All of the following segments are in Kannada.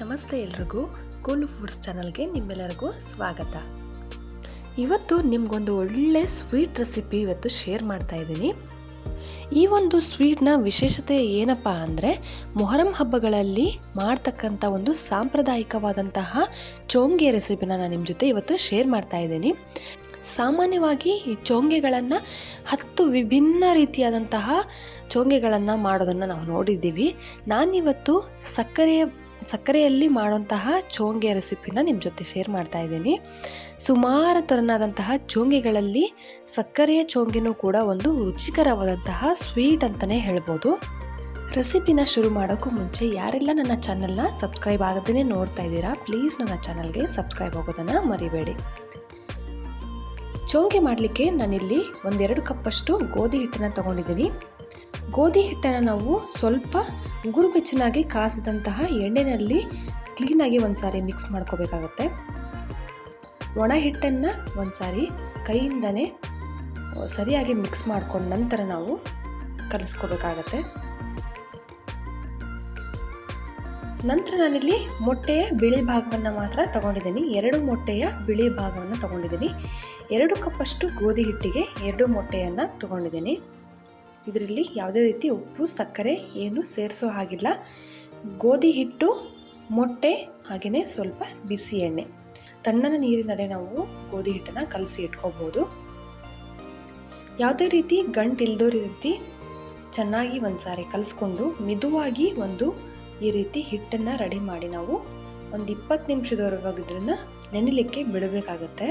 ನಮಸ್ತೆ ಎಲ್ರಿಗೂ ಕೂಲ್ ಫುಡ್ಸ್ ಚಾನಲ್ಗೆ ನಿಮ್ಮೆಲ್ಲರಿಗೂ ಸ್ವಾಗತ. ಇವತ್ತು ನಿಮಗೊಂದು ಒಳ್ಳೆ ಸ್ವೀಟ್ ರೆಸಿಪಿ ಇವತ್ತು ಶೇರ್ ಮಾಡ್ತಾ ಇದ್ದೀನಿ. ಈ ಒಂದು ಸ್ವೀಟ್ನ ವಿಶೇಷತೆ ಏನಪ್ಪ ಅಂದರೆ ಮೊಹರಂ ಹಬ್ಬಗಳಲ್ಲಿ ಮಾಡ್ತಕ್ಕಂಥ ಒಂದು ಸಾಂಪ್ರದಾಯಿಕವಾದಂತಹ ಚೋಂಗೆ ರೆಸಿಪಿನ ನಾನು ನಿಮ್ಮ ಜೊತೆ ಇವತ್ತು ಶೇರ್ ಮಾಡ್ತಾ ಇದ್ದೀನಿ. ಸಾಮಾನ್ಯವಾಗಿ ಈ ಚೋಂಗೆಗಳನ್ನು ಹತ್ತು ವಿಭಿನ್ನ ರೀತಿಯಾದಂತಹ ಚೋಂಗೆಗಳನ್ನು ಮಾಡೋದನ್ನು ನಾವು ನೋಡಿದ್ದೀವಿ. ನಾನಿವತ್ತು ಸಕ್ಕರೆಯ ಸಕ್ಕರೆಯಲ್ಲಿ ಮಾಡುವಂತಹ ಚೋಂಗೆ ರೆಸಿಪಿನ ನಿಮ್ಮ ಜೊತೆ ಶೇರ್ ಮಾಡ್ತಾ ಇದ್ದೀನಿ. ಸುಮಾರು ತರನಾದಂತಹ ಚೋಂಗೆಗಳಲ್ಲಿ ಸಕ್ಕರೆಯ ಚೋಂಗೆನೂ ಕೂಡ ಒಂದು ರುಚಿಕರವಾದಂತಹ ಸ್ವೀಟ್ ಅಂತಲೇ ಹೇಳ್ಬೋದು. ರೆಸಿಪಿನ ಶುರು ಮಾಡೋಕ್ಕೂ ಮುಂಚೆ ಯಾರೆಲ್ಲ ನನ್ನ ಚಾನಲ್ನ ಸಬ್ಸ್ಕ್ರೈಬ್ ಆಗದೇ ನೋಡ್ತಾ ಇದ್ದೀರಾ, ಪ್ಲೀಸ್ ನನ್ನ ಚಾನಲ್ಗೆ ಸಬ್ಸ್ಕ್ರೈಬ್ ಆಗೋದನ್ನು ಮರಿಬೇಡಿ. ಚೋಂಗೆ ಮಾಡಲಿಕ್ಕೆ ನಾನಿಲ್ಲಿ ಒಂದೆರಡು ಕಪ್ಪಷ್ಟು ಗೋಧಿ ಹಿಟ್ಟನ್ನು ತೊಗೊಂಡಿದ್ದೀನಿ. ಗೋಧಿ ಹಿಟ್ಟನ್ನು ನಾವು ಸ್ವಲ್ಪ ಗುರುಬೆಚ್ಚನಾಗಿ ಕಾಸಿದಂತಹ ಎಣ್ಣೆಯಲ್ಲಿ ಕ್ಲೀನಾಗಿ ಒಂದು ಸಾರಿ ಮಿಕ್ಸ್ ಮಾಡ್ಕೋಬೇಕಾಗತ್ತೆ. ಒಣ ಹಿಟ್ಟನ್ನು ಒಂದು ಸಾರಿ ಕೈಯಿಂದನೇ ಸರಿಯಾಗಿ ಮಿಕ್ಸ್ ಮಾಡ್ಕೊಂಡ ನಂತರ ನಾವು ಕಲಿಸ್ಕೋಬೇಕಾಗತ್ತೆ. ನಂತರ ನಾನಿಲ್ಲಿ ಮೊಟ್ಟೆಯ ಬಿಳಿ ಭಾಗವನ್ನು ಮಾತ್ರ ತಗೊಂಡಿದ್ದೀನಿ. ಎರಡು ಮೊಟ್ಟೆಯ ಬಿಳಿ ಭಾಗವನ್ನು ತಗೊಂಡಿದ್ದೀನಿ. ಎರಡು ಕಪ್ಪಷ್ಟು ಗೋಧಿ ಹಿಟ್ಟಿಗೆ ಎರಡು ಮೊಟ್ಟೆಯನ್ನು ತಗೊಂಡಿದ್ದೀನಿ. ಇದರಲ್ಲಿ ಯಾವುದೇ ರೀತಿ ಉಪ್ಪು, ಸಕ್ಕರೆ ಏನು ಸೇರಿಸೋ ಹಾಗಿಲ್ಲ. ಗೋಧಿ ಹಿಟ್ಟು, ಮೊಟ್ಟೆ, ಹಾಗೆಯೇ ಸ್ವಲ್ಪ ಬಿಸಿ ಎಣ್ಣೆ. ತಣ್ಣನ ನೀರಿನಲ್ಲೇ ನಾವು ಗೋಧಿ ಹಿಟ್ಟನ್ನು ಕಲಸಿ ಇಟ್ಕೋಬೋದು. ಯಾವುದೇ ರೀತಿ ಗಂಟು ಇಲ್ದೋ ರೀತಿ ಚೆನ್ನಾಗಿ ಒಂದು ಸಾರಿ ಕಲಿಸ್ಕೊಂಡು ಮಿದುವಾಗಿ ಒಂದು ಈ ರೀತಿ ಹಿಟ್ಟನ್ನು ರೆಡಿ ಮಾಡಿ ನಾವು ಒಂದು ಇಪ್ಪತ್ತು ನಿಮಿಷದವರೆಗೂ ಇದನ್ನು ನೆನೆಲಿಕ್ಕೆ ಬಿಡಬೇಕಾಗತ್ತೆ.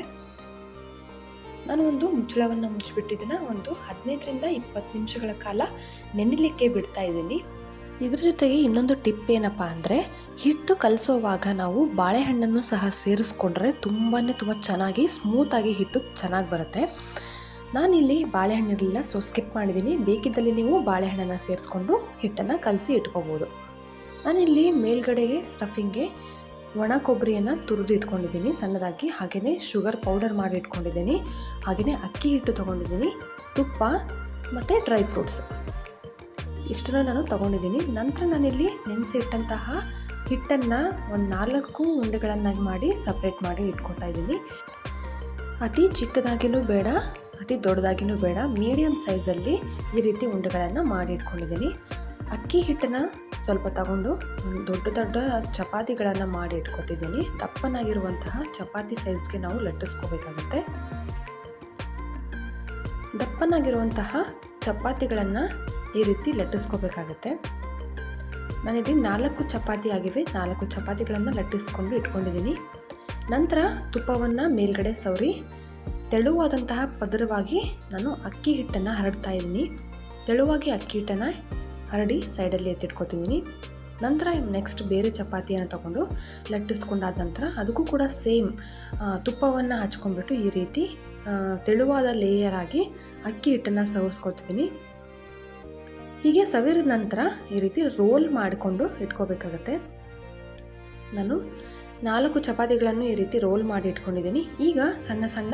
ನಾನು ಒಂದು ಮುಚ್ಚಳವನ್ನು ಮುಚ್ಚಿಬಿಟ್ಟಿದ್ದೀನ ಒಂದು ಹದಿನೈದರಿಂದ ಇಪ್ಪತ್ತು ನಿಮಿಷಗಳ ಕಾಲ ನೆನೆಲಿಕ್ಕೆ ಬಿಡ್ತಾ ಇದ್ದೀನಿ. ಇದ್ರ ಜೊತೆಗೆ ಇನ್ನೊಂದು ಟಿಪ್ ಏನಪ್ಪ ಅಂದರೆ, ಹಿಟ್ಟು ಕಲಿಸೋವಾಗ ನಾವು ಬಾಳೆಹಣ್ಣನ್ನು ಸಹ ಸೇರಿಸ್ಕೊಂಡ್ರೆ ತುಂಬಾ ತುಂಬ ಚೆನ್ನಾಗಿ ಸ್ಮೂತಾಗಿ ಹಿಟ್ಟು ಚೆನ್ನಾಗಿ ಬರುತ್ತೆ. ನಾನಿಲ್ಲಿ ಬಾಳೆಹಣ್ಣಿರಲಿಲ್ಲ ಸೊ ಸ್ಕಿಪ್ ಮಾಡಿದ್ದೀನಿ ಬೇಕಿದ್ದಲ್ಲಿ ನೀವು ಬಾಳೆಹಣ್ಣನ್ನು ಸೇರಿಸ್ಕೊಂಡು ಹಿಟ್ಟನ್ನು ಕಲಸಿ ಇಟ್ಕೋಬೋದು. ನಾನಿಲ್ಲಿ ಮೇಲ್ಗಡೆಗೆ ಸ್ಟಫಿಂಗ್ಗೆ ಒಣ ಕೊಬ್ಬರಿಯನ್ನು ತುರಿದು ಇಟ್ಕೊಂಡಿದ್ದೀನಿ, ಸಣ್ಣದಾಗಿ. ಹಾಗೆಯೇ ಶುಗರ್ ಪೌಡರ್ ಮಾಡಿ ಇಟ್ಕೊಂಡಿದ್ದೀನಿ. ಹಾಗೆಯೇ ಅಕ್ಕಿ ಹಿಟ್ಟು ತೊಗೊಂಡಿದ್ದೀನಿ, ತುಪ್ಪ ಮತ್ತು ಡ್ರೈ ಫ್ರೂಟ್ಸ್ ಇಷ್ಟನ್ನು ನಾನು ತೊಗೊಂಡಿದ್ದೀನಿ. ನಂತರ ನಾನಿಲ್ಲಿ ನೆನೆಸಿಟ್ಟಂತಹ ಹಿಟ್ಟನ್ನು ಒಂದು ನಾಲ್ಕು ಉಂಡೆಗಳನ್ನಾಗಿ ಮಾಡಿ ಸಪ್ರೇಟ್ ಮಾಡಿ ಇಟ್ಕೊತಾ ಇದ್ದೀನಿ. ಅತಿ ಚಿಕ್ಕದಾಗಿನೂ ಬೇಡ, ಅತಿ ದೊಡ್ಡದಾಗಿನೂ ಬೇಡ. ಮೀಡಿಯಮ್ ಸೈಜಲ್ಲಿ ಈ ರೀತಿ ಉಂಡೆಗಳನ್ನು ಮಾಡಿ ಇಟ್ಕೊಂಡಿದ್ದೀನಿ. ಅಕ್ಕಿ ಹಿಟ್ಟನ್ನು ಸ್ವಲ್ಪ ತಗೊಂಡು ದೊಡ್ಡ ದೊಡ್ಡ ಚಪಾತಿಗಳನ್ನು ಮಾಡಿ ಇಟ್ಕೊತಿದ್ದೀನಿ. ದಪ್ಪನಾಗಿರುವಂತಹ ಚಪಾತಿ ಸೈಜ್ಗೆ ನಾವು ಲಟ್ಟಿಸ್ಕೋಬೇಕಾಗುತ್ತೆ. ದಪ್ಪನಾಗಿರುವಂತಹ ಚಪಾತಿಗಳನ್ನು ಈ ರೀತಿ ಲಟ್ಟಿಸ್ಕೋಬೇಕಾಗತ್ತೆ. ನಾನಿಲ್ಲಿ ನಾಲ್ಕು ಚಪಾತಿ ಆಗಿವೆ. ನಾಲ್ಕು ಚಪಾತಿಗಳನ್ನು ಲಟ್ಟಿಸ್ಕೊಂಡು ಇಟ್ಕೊಂಡಿದ್ದೀನಿ ನಂತರ ತುಪ್ಪವನ್ನು ಮೇಲ್ಗಡೆ ಸವರಿ, ತೆಳುವಾದಂತಹ ಪದರವಾಗಿ ನಾನು ಅಕ್ಕಿ ಹಿಟ್ಟನ್ನು ಹರಡ್ತಾ ಇದ್ದೀನಿ. ತೆಳುವಾಗಿ ಅಕ್ಕಿ ಹಿಟ್ಟನ್ನು ಹರಡಿ ಸೈಡಲ್ಲಿ ಎತ್ತಿಟ್ಕೊತಿದ್ದೀನಿ. ನಂತರ ನೆಕ್ಸ್ಟ್ ಬೇರೆ ಚಪಾತಿಯನ್ನು ತಗೊಂಡು ಲಟ್ಟಿಸ್ಕೊಂಡಾದ ನಂತರ ಅದಕ್ಕೂ ಕೂಡ ಸೇಮ್ ತುಪ್ಪವನ್ನು ಹಚ್ಕೊಂಡ್ಬಿಟ್ಟು ಈ ರೀತಿ ತೆಳುವಾದ ಲೇಯರ್ ಆಗಿ ಅಕ್ಕಿ ಹಿಟ್ಟನ್ನು ಸವರ್ಸ್ಕೊತಿದ್ದೀನಿ. ಹೀಗೆ ಸವಿರಿದ ನಂತರ ಈ ರೀತಿ ರೋಲ್ ಮಾಡಿಕೊಂಡು ಇಟ್ಕೋಬೇಕಾಗತ್ತೆ. ನಾನು ನಾಲ್ಕು ಚಪಾತಿಗಳನ್ನು ಈ ರೀತಿ ರೋಲ್ ಮಾಡಿ ಇಟ್ಕೊಂಡಿದ್ದೀನಿ. ಈಗ ಸಣ್ಣ ಸಣ್ಣ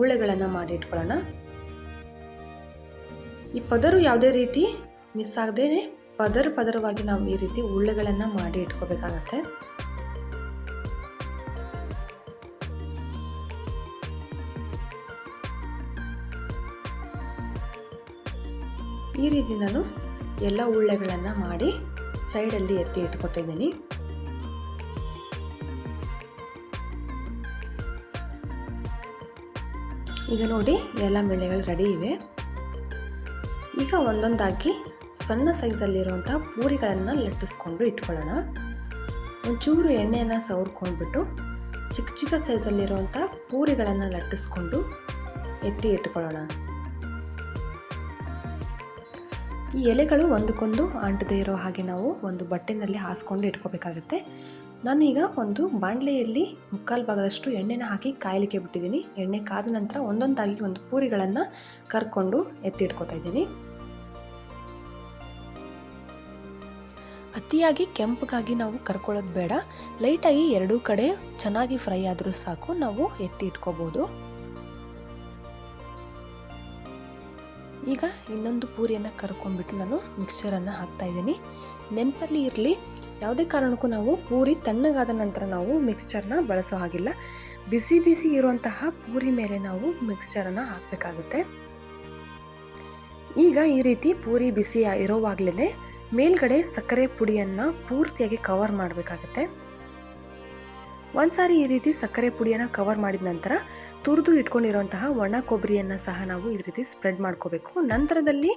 ಉಳ್ಳೆಗಳನ್ನು ಮಾಡಿ ಇಟ್ಕೊಳ್ಳೋಣ. ಈ ಪದರು ಯಾವುದೇ ರೀತಿ ಮಿಸ್ ಆಗದೇನೆ ಪದರ ಪದರವಾಗಿ ನಾವು ಈ ರೀತಿ ಉಳ್ಳೆಗಳನ್ನು ಮಾಡಿ ಇಟ್ಕೋಬೇಕಾಗತ್ತೆ. ಈ ರೀತಿ ನಾನು ಎಲ್ಲ ಉಳ್ಳೆಗಳನ್ನು ಮಾಡಿ ಸೈಡಲ್ಲಿ ಎತ್ತಿ ಇಟ್ಕೊತಾ ಇದ್ದೀನಿ. ಈಗ ನೋಡಿ, ಎಲ್ಲ ಮೇಳೆಗಳು ರೆಡಿ ಇವೆ. ಈಗ ಒಂದೊಂದಾಗಿ ಸಣ್ಣ ಸೈಜಲ್ಲಿರುವಂಥ ಪೂರಿಗಳನ್ನು ಲಟ್ಟಿಸ್ಕೊಂಡು ಇಟ್ಕೊಳ್ಳೋಣ. ಒಂಚೂರು ಎಣ್ಣೆಯನ್ನು ಸವರ್ಕೊಂಡ್ಬಿಟ್ಟು ಚಿಕ್ಕ ಚಿಕ್ಕ ಸೈಜಲ್ಲಿರುವಂಥ ಪೂರಿಗಳನ್ನು ಲಟ್ಟಿಸ್ಕೊಂಡು ಎತ್ತಿ ಇಟ್ಕೊಳ್ಳೋಣ. ಈ ಎಲೆಗಳು ಒಂದಕ್ಕೊಂದು ಅಂಟದೇ ಇರೋ ಹಾಗೆ ನಾವು ಒಂದು ಬಟ್ಟೆನಲ್ಲಿ ಹಾಸ್ಕೊಂಡು ಇಟ್ಕೋಬೇಕಾಗುತ್ತೆ. ನಾನು ಈಗ ಒಂದು ಬಾಣಲೆಯಲ್ಲಿ ಮುಕ್ಕಾಲು ಭಾಗದಷ್ಟು ಎಣ್ಣೆನ ಹಾಕಿ ಕಾಯಲಿಕ್ಕೆ ಬಿಟ್ಟಿದ್ದೀನಿ. ಎಣ್ಣೆ ಕಾದ ನಂತರ ಒಂದೊಂದಾಗಿ ಒಂದು ಪೂರಿಗಳನ್ನು ಕರ್ಕೊಂಡು ಎತ್ತಿಟ್ಕೋತಾ ಇದ್ದೀನಿ. ಅತಿಯಾಗಿ ಕೆಂಪಗಾಗಿ ನಾವು ಕರ್ಕೊಳ್ಳೋದು ಬೇಡ. ಲೈಟಾಗಿ ಎರಡೂ ಕಡೆ ಚೆನ್ನಾಗಿ ಫ್ರೈ ಆದರೂ ಸಾಕು, ನಾವು ಎತ್ತಿ ಇಟ್ಕೋಬೋದು. ಈಗ ಇನ್ನೊಂದು ಪೂರಿಯನ್ನು ಕರ್ಕೊಂಡ್ಬಿಟ್ಟು ನಾನು ಮಿಕ್ಸ್ಚರನ್ನು ಹಾಕ್ತಾ ಇದ್ದೀನಿ. ನೆನಪಲ್ಲಿ ಇರಲಿ, ಯಾವುದೇ ಕಾರಣಕ್ಕೂ ನಾವು ಪೂರಿ ತಣ್ಣಗಾದ ನಂತರ ನಾವು ಮಿಕ್ಸ್ಚರ್ನ ಬಳಸೋ ಹಾಗಿಲ್ಲ. ಬಿಸಿ ಬಿಸಿ ಇರುವಂತಹ ಪೂರಿ ಮೇಲೆ ನಾವು ಮಿಕ್ಸ್ಚರನ್ನು ಹಾಕಬೇಕಾಗುತ್ತೆ. ಈಗ ಈ ರೀತಿ ಪೂರಿ ಬಿಸಿ ಇರೋವಾಗಲೇ ಮೇಲ್ಗಡೆ ಸಕ್ಕರೆ ಪುಡಿಯನ್ನು ಪೂರ್ತಿಯಾಗಿ ಕವರ್ ಮಾಡಬೇಕಾಗತ್ತೆ. ಒಂದ್ಸಾರಿ ಈ ರೀತಿ ಸಕ್ಕರೆ ಪುಡಿಯನ್ನು ಕವರ್ ಮಾಡಿದ ನಂತರ ತುರಿದು ಇಟ್ಕೊಂಡಿರುವಂತಹ ಒಣ ಕೊಬ್ಬರಿಯನ್ನು ಸಹ ನಾವು ಈ ರೀತಿ ಸ್ಪ್ರೆಡ್ ಮಾಡ್ಕೋಬೇಕು. ನಂತರದಲ್ಲಿ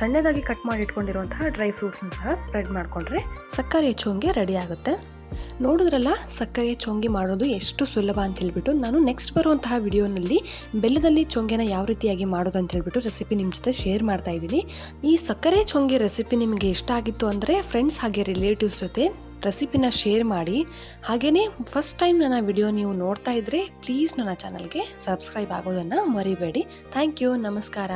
ಸಣ್ಣದಾಗಿ ಕಟ್ ಮಾಡಿ ಇಟ್ಕೊಂಡಿರುವಂತಹ ಡ್ರೈ ಫ್ರೂಟ್ಸ್ನ ಸಹ ಸ್ಪ್ರೆಡ್ ಮಾಡಿಕೊಂಡ್ರೆ ಸಕ್ಕರೆ ಚೋಂಗೆ ರೆಡಿ ಆಗುತ್ತೆ. ನೋಡಿದ್ರಲ್ಲ ಸಕ್ಕರೆ ಚೊಂಗಿ ಮಾಡೋದು ಎಷ್ಟು ಸುಲಭ ಅಂತ ಹೇಳ್ಬಿಟ್ಟು ನಾನು ನೆಕ್ಸ್ಟ್ ಬರುವಂತಹ ವಿಡಿಯೋನಲ್ಲಿ ಬೆಲ್ಲದಲ್ಲಿ ಚೊಂಗೆನ ಯಾವ ರೀತಿಯಾಗಿ ಮಾಡೋದು ಅಂತ ಹೇಳಿಬಿಟ್ಟು ರೆಸಿಪಿ ನಿಮ್ಮ ಜೊತೆ ಶೇರ್ ಮಾಡ್ತಾ ಇದ್ದೀನಿ. ಈ ಸಕ್ಕರೆ ಚೊಂಗಿ ರೆಸಿಪಿ ನಿಮಗೆ ಇಷ್ಟ ಆಗಿತ್ತು ಅಂದರೆ ಫ್ರೆಂಡ್ಸ್ ಹಾಗೆ ರಿಲೇಟಿವ್ಸ್ ಜೊತೆ ರೆಸಿಪಿನ ಶೇರ್ ಮಾಡಿ. ಹಾಗೆಯೇ ಫಸ್ಟ್ ಟೈಮ್ ನನ್ನ ವಿಡಿಯೋ ನೀವು ನೋಡ್ತಾ ಇದ್ದರೆ ಪ್ಲೀಸ್ ನನ್ನ ಚಾನಲ್ಗೆ ಸಬ್ಸ್ಕ್ರೈಬ್ ಆಗೋದನ್ನು ಮರಿಬೇಡಿ. ಥ್ಯಾಂಕ್ ಯು ನಮಸ್ಕಾರ.